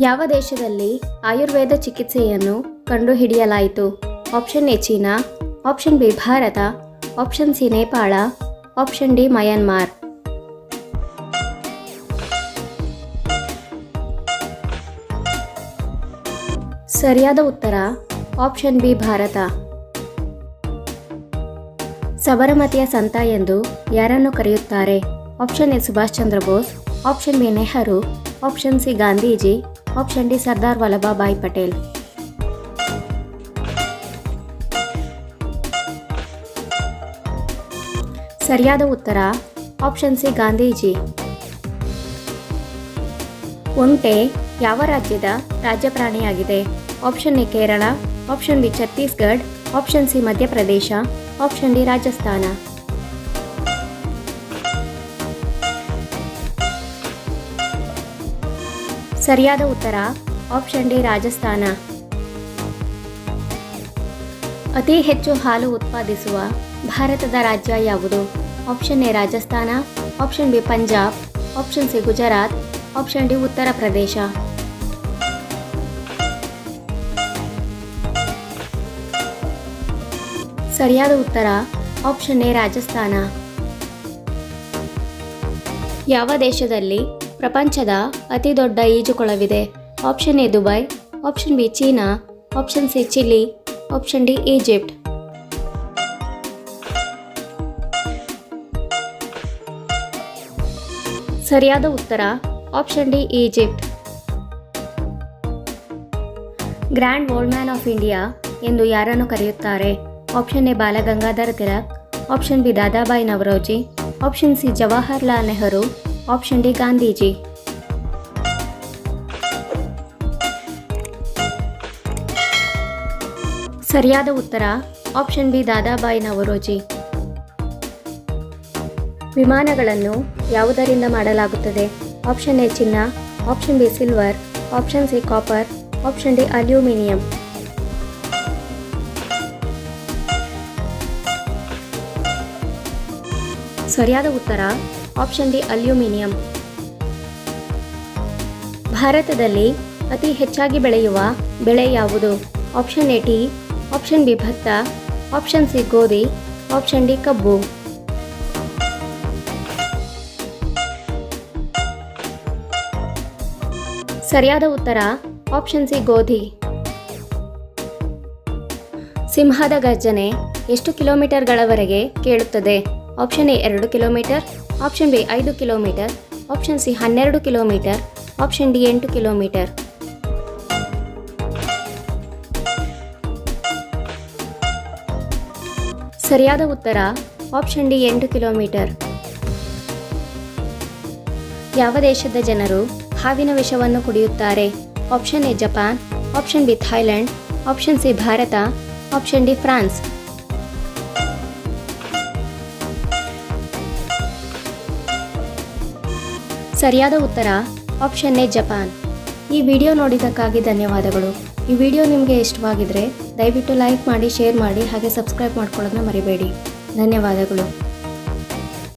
ಯಾವ ದೇಶದಲ್ಲಿ ಆಯುರ್ವೇದ ಚಿಕಿತ್ಸೆಯನ್ನು ಕಂಡುಹಿಡಿಯಲಾಯಿತು? Option A China, option B Bharat, option C Nepal, option D Myanmar. ಸರಿಯಾದ ಉತ್ತರ, ಆಪ್ಷನ್ ಬಿ ಭಾರತ. ಸಬರಮತಿಯ ಸಂತ ಎಂದು ಯಾರನ್ನು ಕರೆಯುತ್ತಾರೆ? Option A Subhash Chandra Bose, option B Nehru, option C Gandhiji option D Sardar Vallabhbhai Patel ಸರಿಯಾದ ಉತ್ತರ ಆಪ್ಷನ್ ಸಿ ಗಾಂಧೀಜಿ ಒಂಟೆ ಯಾವ ರಾಜ್ಯದ ರಾಜ್ಯ ಪ್ರಾಣಿಯಾಗಿದೆ? Option A Kerala option B Chhattisgarh option C Madhya Pradesh option D Rajasthan ಸರಿಯಾದ ಉತ್ತರ option D Rajasthan. ಅತಿ ಹೆಚ್ಚು ಹಾಲು ಉತ್ಪಾದಿಸುವ ಭಾರತದ ರಾಜ್ಯ ಯಾವುದು? Option A Rajasthan option B Punjab option C Gujarat option D Uttar Pradesh. ಸರಿಯಾದ ಉತ್ತರ ಆಪ್ಷನ್ ಎ ರಾಜಸ್ಥಾನ. ಯಾವ ದೇಶದಲ್ಲಿ ಪ್ರಪಂಚದ ಅತಿ ದೊಡ್ಡ ಈಜುಕೊಳವಿದೆ. Option A Dubai, option B China, option C Chile, option D Egypt. ಸರಿಯಾದ ಉತ್ತರ, option D Egypt. Grand old man of India ಎಂದು ಯಾರನ್ನು ಕರೆಯುತ್ತಾರೆ? Option A Balagangadhara Tilak, option B Dadabhai Naoroji, option C Jawaharlal Nehru option D Gandhiji ಸರಿಯಾದ ಉತ್ತರ option B Dadabhai Naoroji ವಿಮಾನಗಳನ್ನು ಯಾವುದರಿಂದ ಮಾಡಲಾಗುತ್ತದೆ? ಆಪ್ಷನ್ ಎ ಚಿನ್ನ. Option B silver option C copper option D aluminium ಸರಿಯಾದ ಉತ್ತರ ಆಪ್ಷನ್ ಡಿ ಅಲ್ಯೂಮಿನಿಯಂ. ಭಾರತದಲ್ಲಿ ಅತಿ ಹೆಚ್ಚಾಗಿ ಬೆಳೆಯುವ ಬೆಳೆ ಯಾವುದು? Option A tea, option B ಭತ್ತ, ಆಪ್ಷನ್ ಸಿ ಗೋಧಿ, ಆಪ್ಷನ್ ಡಿ ಕಬ್ಬು. ಸರಿಯಾದ ಉತ್ತರ ಆಪ್ಷನ್ ಸಿ ಗೋಧಿ. ಸಿಂಹದ ಗರ್ಜನೆ ಎಷ್ಟು ಕಿಲೋಮೀಟರ್ಗಳವರೆಗೆ ಕೇಳುತ್ತದೆ? ಆಪ್ಷನ್ ಎ ಎರಡು ಕಿಲೋಮೀಟರ್ ಆಪ್ಷನ್ ಬಿ ಐದು ಕಿಲೋಮೀಟರ್, ಆಪ್ಷನ್ ಸಿ ಹನ್ನೆರಡು ಕಿಲೋಮೀಟರ್, ಆಪ್ಷನ್ ಡಿ ಎಂಟು ಕಿಲೋಮೀಟರ್. ಸರಿಯಾದ ಉತ್ತರ, ಆಪ್ಷನ್ ಡಿ ಎಂಟು ಕಿಲೋಮೀಟರ್. ಯಾವ ದೇಶದ ಜನರು ಹಾವಿನ ವಿಷವನ್ನು ಕುಡಿಯುತ್ತಾರೆ? Option A Japan, option B Thailand option C Bharat, option D France. ಸರಿಯಾದ ಉತ್ತರ? Option A, Japan. ಈ ವಿಡಿಯೋ ನೋಡಿದ್ದಕ್ಕಾಗಿ ಧನ್ಯವಾದಗಳು. ಈ ವಿಡಿಯೋ ನಿಮಗೆ ಇಷ್ಟವಾಗಿದ್ದರೆ ದಯವಿಟ್ಟು ಲೈಕ್ ಮಾಡಿ, ಶೇರ್ ಮಾಡಿ, ಹಾಗೆ ಸಬ್ಸ್ಕ್ರೈಬ್ ಮಾಡ್ಕೊಳ್ಳೋದನ್ನ ಮರಿಬೇಡಿ. ಧನ್ಯವಾದಗಳು.